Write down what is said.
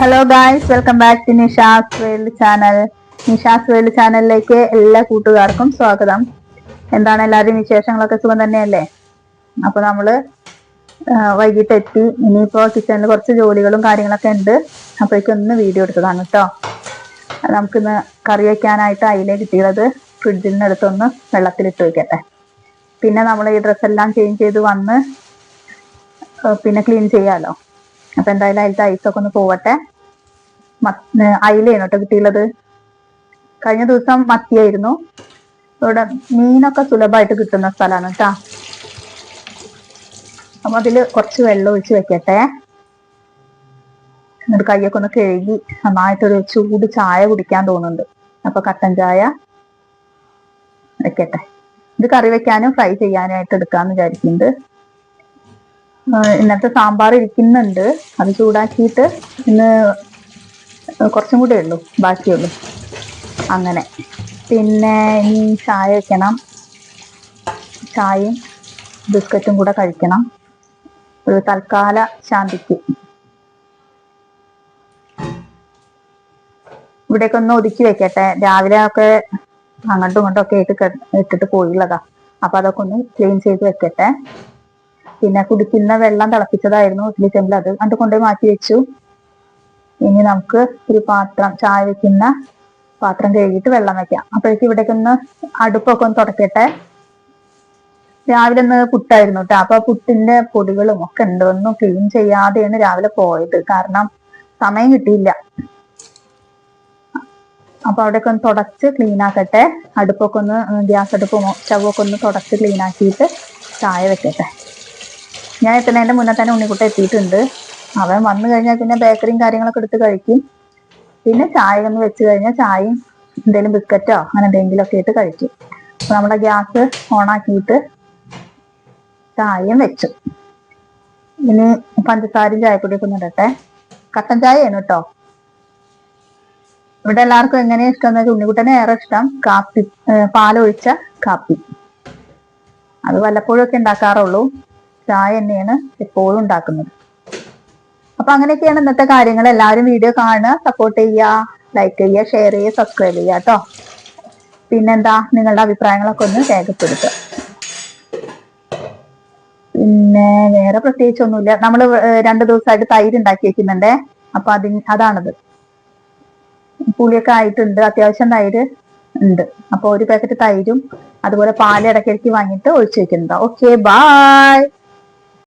Hello guys welcome back to Nisha's world channel Nisha's world ചാനലിലേക്ക് എല്ലാ കൂട്ടുകാർക്കും സ്വാഗതം. എന്താണ് എല്ലാവരുടെയും വിശേഷങ്ങളൊക്കെ? സുഖം തന്നെയല്ലേ? അപ്പൊ നമ്മൾ വൈകിട്ട് എത്തി ഇനിയിപ്പോ കിച്ചണിൽ കുറച്ച് ജോലികളും കാര്യങ്ങളൊക്കെ ഉണ്ട്. അപ്പോഴേക്കും ഒന്ന് വീഡിയോ എടുത്തതാണ് കേട്ടോ. നമുക്കിന്ന് കറി വയ്ക്കാനായിട്ട് അയില കിട്ടിയത് ഫ്രിഡ്ജിൽ നിന്ന് എടുത്തൊന്ന് വെള്ളത്തിലിട്ട് വെക്കട്ടെ പിന്നെ നമ്മൾ ഈ ഡ്രസ്സെല്ലാം ചേഞ്ച് ചെയ്ത് വന്ന് പിന്നെ ക്ലീൻ ചെയ്യാലോ. അപ്പൊ എന്തായാലും അതിലത്തെ ഐസൊക്കെ ഒന്ന് പോവട്ടെ. കേട്ടോ കിട്ടിയുള്ളത്? കഴിഞ്ഞ ദിവസം മത്തിയായിരുന്നു. ഇവിടെ മീനൊക്കെ സുലഭമായിട്ട് കിട്ടുന്ന സ്ഥലമാണ് കേട്ടാ അപ്പൊ അതിൽ കുറച്ച് വെള്ളം ഒഴിച്ച് വെക്കട്ടെ. എന്നിട്ട് കൈയൊക്കെ ഒന്ന് കഴുകി നന്നായിട്ടൊരു ചൂട് ചായ കുടിക്കാൻ തോന്നുന്നുണ്ട്. അപ്പൊ കട്ടൻ ചായ വെക്കട്ടെ. ഇത് കറി വെക്കാനും ഫ്രൈ ചെയ്യാനായിട്ട് എടുക്കാന്ന് വിചാരിക്കുന്നുണ്ട്. ഇന്നത്തെ സാമ്പാർ ഇരിക്കുന്നുണ്ട്. അത് ചൂടാക്കിയിട്ട് ഇന്ന് കുറച്ചും കൂടെ ഉള്ളൂ ബാക്കിയുള്ളൂ. അങ്ങനെ. പിന്നെ ഈ ചായ വയ്ക്കണം ചായയും ബിസ്ക്കറ്റും കൂടെ കഴിക്കണം. ഒരു തൽക്കാല ശാന്തിക്ക്. ഇവിടേക്ക് ഒന്ന് ഒതുക്കി വെക്കട്ടെ. രാവിലെ ഒക്കെ അങ്ങോട്ടും ഇങ്ങോട്ടും ഒക്കെ ആയിട്ട് ഇട്ടിട്ട് പോയുള്ളതാ. അപ്പൊ അതൊക്കെ ഒന്ന് ക്ലീൻ ചെയ്ത് വെക്കട്ടെ. പിന്നെ കുടിക്കുന്ന വെള്ളം തിളപ്പിച്ചതായിരുന്നു ഇഡ്ഡലി ചെമ്പിൽ അത്. അത് കൊണ്ടുപോയി മാറ്റി വെച്ചു. ഇനി നമുക്ക് ഒരു പാത്രം ചായ വെക്കുന്ന പാത്രം കഴുകിയിട്ട് വെള്ളം വെക്കാം. അപ്പോഴേക്കും ഇവിടേക്ക് ഒന്ന് അടുപ്പൊക്കെ ഒന്ന് തുടക്കട്ടെ. രാവിലെ ഒന്ന് പുട്ടായിരുന്നു കേട്ടോ അപ്പൊ പുട്ടിന്റെ പൊടികളും ഒക്കെ ഉണ്ട്. ഒന്നും ക്ലീൻ ചെയ്യാതെയാണ് രാവിലെ പോയത്. കാരണം സമയം കിട്ടിയില്ല. അപ്പൊ അവിടെയൊക്കെ ഒന്ന് തുടച്ച് ക്ലീൻ ആക്കട്ടെ. അടുപ്പൊക്കെ ഒന്ന് ഗ്യാസ് അടുപ്പ് ചവൊക്കെ ഒന്ന് തുടച്ച് ക്ലീൻ ആക്കിയിട്ട് ചായ വെക്കട്ടെ. ഞാൻ എത്തുന്നതിന്റെ മുന്നേ തന്നെ ഉണ്ണിക്കുട്ട എത്തിയിട്ടുണ്ട്. അവൻ വന്നു കഴിഞ്ഞാൽ പിന്നെ ബേക്കറിയും കാര്യങ്ങളൊക്കെ എടുത്ത് കഴിക്കും. പിന്നെ ചായ ഒന്ന് വെച്ച് കഴിഞ്ഞാൽ ചായയും എന്തെങ്കിലും ബിസ്ക്കറ്റോ അങ്ങനെ എന്തെങ്കിലും ഒക്കെ ഇട്ട് കഴിക്കും. അപ്പൊ നമ്മുടെ ഗ്യാസ് ഓൺ ആക്കിയിട്ട് ചായയും വെച്ചു. ഇനി പഞ്ചസാരയും ചായപ്പൊടിയൊക്കെ ഒന്ന് ഇടട്ടെ. കട്ടൻ ചായയാണ് കേട്ടോ. ഇവിടെ എല്ലാവർക്കും എങ്ങനെയാ ഇഷ്ടം എന്ന് ഉണ്ണിക്കുട്ടനെ ഏറെ ഇഷ്ടം കാപ്പി പാലൊഴിച്ച കാപ്പി. അത് വല്ലപ്പോഴും ഒക്കെ ഉണ്ടാക്കാറുള്ളൂ. ചായ തന്നെയാണ് എപ്പോഴും ഉണ്ടാക്കുന്നത്. അപ്പൊ അങ്ങനെയൊക്കെയാണ് ഇന്നത്തെ കാര്യങ്ങൾ. എല്ലാവരും വീഡിയോ കാണുക സപ്പോർട്ട് ചെയ്യുക ലൈക്ക് ചെയ്യുക ഷെയർ ചെയ്യുക സബ്സ്ക്രൈബ് ചെയ്യുക കേട്ടോ. പിന്നെന്താ? നിങ്ങളുടെ അഭിപ്രായങ്ങളൊക്കെ ഒന്ന് രേഖപ്പെടുത്തുക. പിന്നെ വേറെ പ്രത്യേകിച്ച് ഒന്നുമില്ല നമ്മൾ രണ്ടു ദിവസമായിട്ട് തൈര് ഉണ്ടാക്കി വെക്കുന്നുണ്ടേ അപ്പൊ അതി അതാണത്. പുളിയൊക്കെ ആയിട്ടുണ്ട്. അത്യാവശ്യം തൈര് ഉണ്ട്. അപ്പൊ ഒരു പാക്കറ്റ് തൈരും അതുപോലെ പാൽ ഇടയ്ക്കിടയ്ക്ക് വാങ്ങിയിട്ട് ഒഴിച്ചു വെക്കുന്നുണ്ടോ ഓക്കെ ബായ്